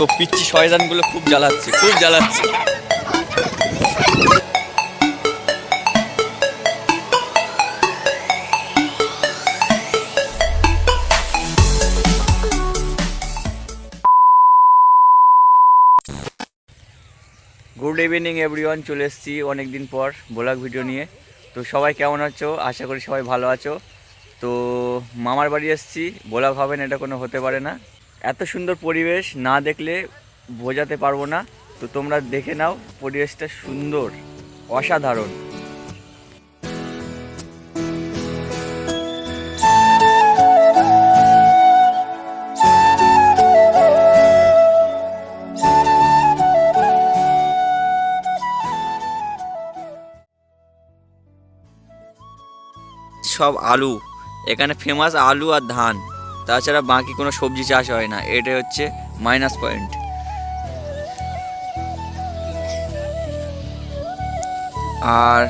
দেখো পিচ্ছি শয়তানগুলো খুব জ্বালাচ্ছে খুব জ্বালাচ্ছে। গুড ইভিনিং এভরিওয়ান চলে এসেছি অনেকদিন পর ব্লগ ভিডিও নিয়ে। তো সবাই কেমন আছো? আশা করি সবাই ভালো আছো। তো মামার বাড়ি এসেছি। ব্লগ হবে না, এটা কোনো হতে পারে না। এত সুন্দর পরিবেশ, না দেখলে বোঝাতে পারব না। তো তোমরা দেখে নাও, পরিবেশটা সুন্দর, অসাধারণ। সব আলু, এখানে ফেমাস আলু আর ধান। তাছাড়া বাকি কোনো সবজি চাষ হয় না। এটাই হচ্ছে মাইনাস পয়েন্ট আর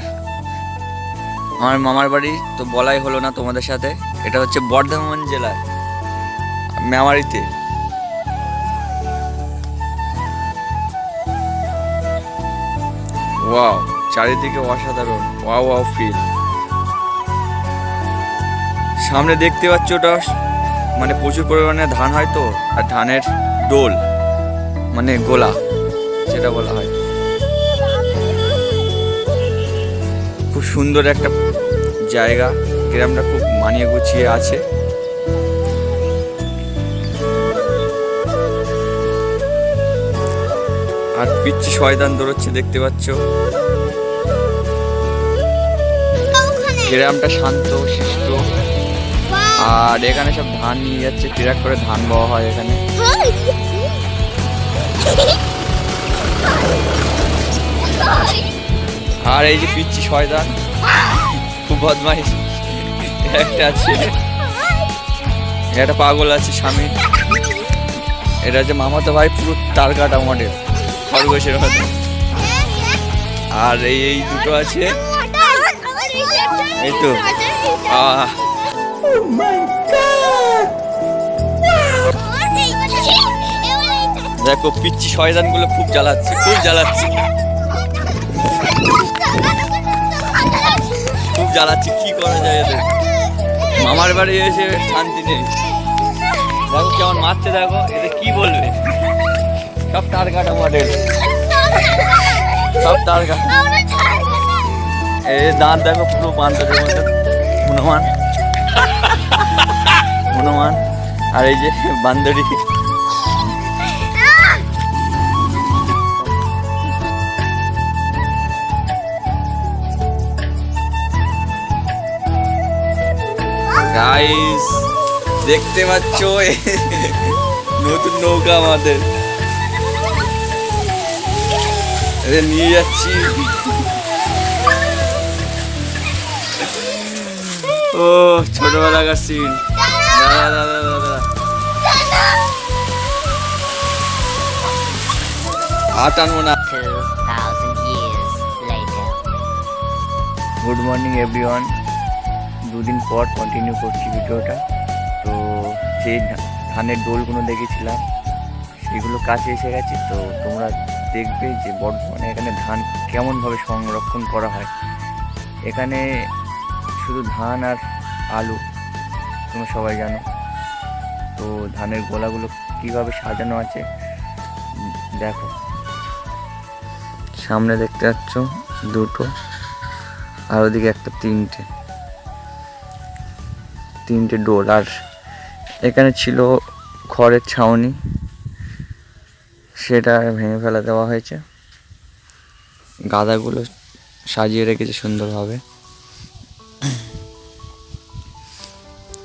আমার মামার বাড়ি তো বলাই হলো না তোমাদের সাথে। এটা হচ্ছে বর্ধমান জেলার মেমারিতে। ওয়াও, চারিদিকে অসাধারণ। ওয়াও ওয়াও ফিল সামনে দেখতে পাচ্ছ ওটা মানে প্রচুর পরিমাণে ধান হয় তো আর ধানের দোল মানে গোলা সেটা বলা হয়। খুব সুন্দর একটা জায়গা গ্রামটা খুব মানিয়ে গুছিয়ে আছে। আর পিচ্ছি শয়তান দৌড়চ্ছে দেখতে পাচ্ছ? গ্রামটা শান্ত শিষ্ট। আর এখানে সব ধান নিয়ে যাচ্ছে, ট্রাক করে ধান বওয়া হয় এখানে। আর এই যে পিচ্ছি শয়তান, খুব বদমাইশ। একটা আছে, একটা পাগল আছে স্বামী। এটা হচ্ছে মামাতো ভাই পুরো তার কাটা মডেল, খরগোশের মতো। আর এই এই দুটো আছে। এই তো, আহ দেখো পিচ্ছি শয়তানগুলো খুব জ্বালাচ্ছে খুব জ্বালাচ্ছে। খুব জ্বালাচ্ছে, কি করা যায় এদের? মামার বাড়ি এসে শান্তি নেই। দেখো কেমন মারছে, দেখো, এদের কি বলবে? সব তার কাটা মডেল সব তার কাটা এই দাঁত দেখো পুরো বান্ধবের মতো, হনুমান। হনুমান আর এই যে বান্দরি। গাইস দেখতে পাচ্ছ? নতুন নৌকা আমাদের। নিয়ে যাচ্ছি। ও ছোটবেলাকার সিন দাদা দাদা দাদা আর টানবো না। 2,000 years later. Good morning everyone দুদিন পর কন্টিনিউ করছি ভিডিওটা। তো যে ধা- ধানের ডোলগুলো দেখেছিলাম সেগুলো কাছে এসে গেছে। তো তোমরা দেখবে যে বর্ধমানে এখানে ধান কেমনভাবে সংরক্ষণ করা হয়। এখানে শুধু ধান আর আলু, তোমরা সবাই জানো। তো ধানের গোলাগুলো কীভাবে সাজানো আছে, দেখো। সামনে দেখতে পাচ্ছ দুটো, আর ওদিকে একটা তিনটে। তিনটে ডোর আর এখানে ছিল খড়ের ছাউনি। সেটা ভেঙে ফেলা দেওয়া হয়েছে। গাদাগুলো সাজিয়ে রেখেছে সুন্দরভাবে।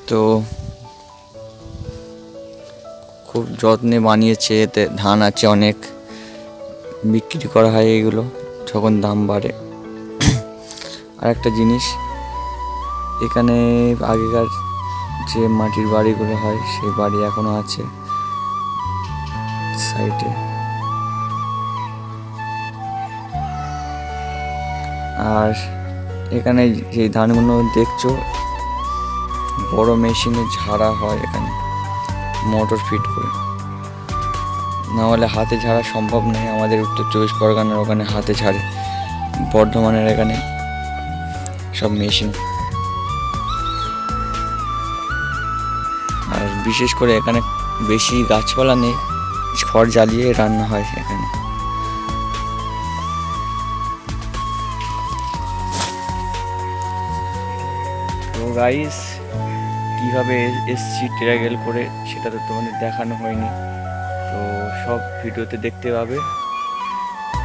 তো খুব যত্নে বানিয়েছে, এতে ধান আছে অনেক, বিক্রি করা হয় এগুলো, যখন দাম বাড়ে। আর একটা জিনিস, এখানে আগেকার যে মাটির বাড়িগুলো হয়, সেই বাড়ি এখনও আছে, সাইডে। আর এখানে যে ধানগুলো দেখছ বড় মেশিনে ঝাড়া হয় এখানে মোটর ফিট করে। না হলে হাতে ঝাড়া সম্ভব নয়, আমাদের উত্তর চব্বিশ পরগনার ওখানে হাতে ঝাড়ে, বর্ধমানের এখানে সব মেশিন। আর বিশেষ করে এখানে বেশি গাছপালা নেই, খড় জ্বালিয়ে রান্না হয় এখানে। তো গাইস কীভাবে এসছি ট্রাগেল করে, সেটা তো তোমাদের দেখানো হয়নি। তো সব ভিডিওতে দেখতে পাবে।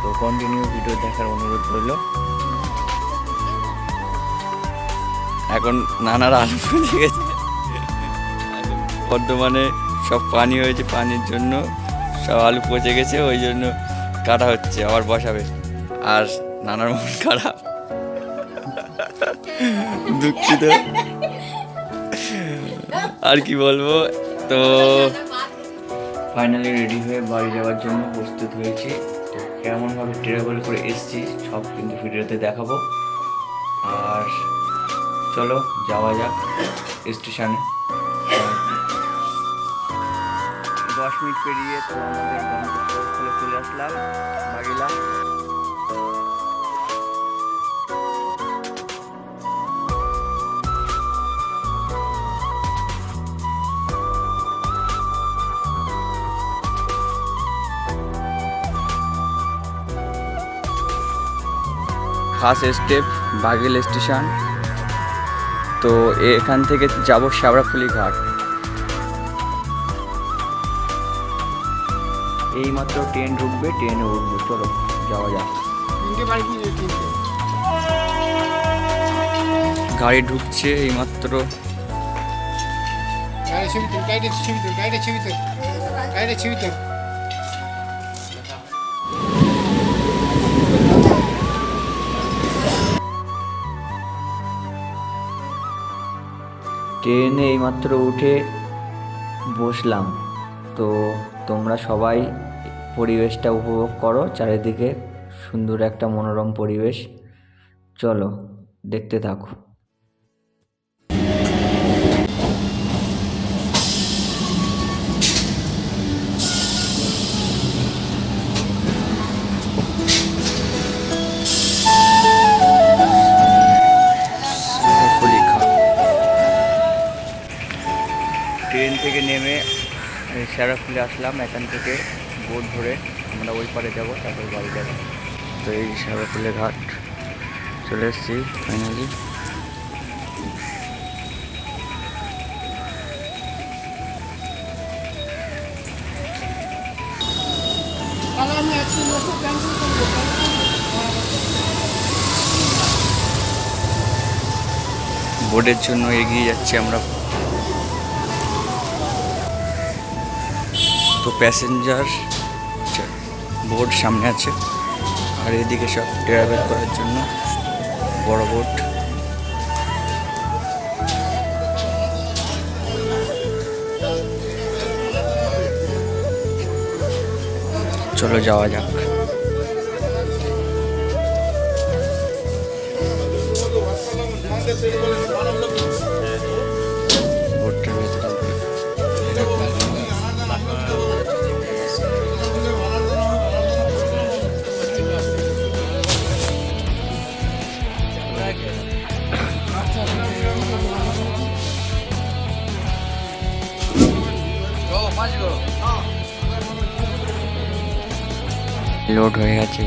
তো কন্টিনিউ ভিডিও দেখার অনুরোধ রইল। এখন নানার আলু পচে গেছে। বর্ধমানে সব পানি হয়েছে পানির জন্য। সব আলু পচে গেছে, ওই জন্য কাটা হচ্ছে, আবার বসাবে। আর নানার মন খারাপ। দুঃখিত। আর কি বলব? তো ফাইনালি রেডি হয়ে বাড়ি যাওয়ার জন্য প্রস্তুত হয়েছি। কেমনভাবে ট্রাভেল করে এসেছি, সব কিন্তু ভিডিওতে দেখাবো। আর চলো, যাওয়া যাক স্টেশনে দশ মিনিট পেরিয়ে তো আমাদের চলে আসলাম বাগিলা ফার্স্ট স্টেপ, বাগেল স্টেশন। তো এখান থেকে যাব শ্যাবড়াফুলি ঘাট। এইমাত্র ট্রেন ঢুকবে, ট্রেনে উঠবো। চলো, যাওয়া যাক। গাড়ি ঢুকছে এইমাত্র। গাড়ি ছবি তোর গাড়িটা ছবি তোর গাড়িটা ছবি তোর গাড়িটা ছবি তোর ট্রেনে এইমাত্র উঠে বসলাম। তো তোমরা সবাই পরিবেশটা উপভোগ করো, চারিদিকে সুন্দর একটা মনোরম পরিবেশ। চলো, দেখতে থাকো। থেকে নেমে শ্যারাফুলে আসলাম এখান থেকে বোট ধরে আমরা ওই পারে যাব তারপর বাড়ি যাব। তো এই শ্যারাফুলে ঘাট চলে এসেছি ফাইনালি বোটের জন্য এগিয়ে যাচ্ছি আমরা। তো প্যাসেঞ্জার বোর্ড সামনে আছে। আর এদিকে সব ট্রাভেল করার জন্য বড় বোর্ড চলো যাওয়া যাক। লোড হয়ে গেছে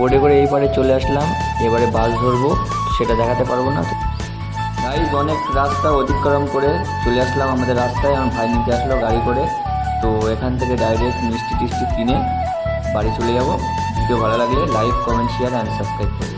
বোটে করে এইবারে চলে আসলাম। এবারে বাস ধরবো, সেটা দেখাতে পারব না। গাইজ অনেক রাস্তা অতিক্রম করে চলে আসলাম আমাদের রাস্তায়। আমার ভাই নিতে আসলো গাড়ি করে। তো এখান থেকে ডাইরেক্ট মিষ্টি টিষ্টি কিনে বাড়ি চলে যাব। ভিডিও ভালো লাগলে like comment share and subscribe করবে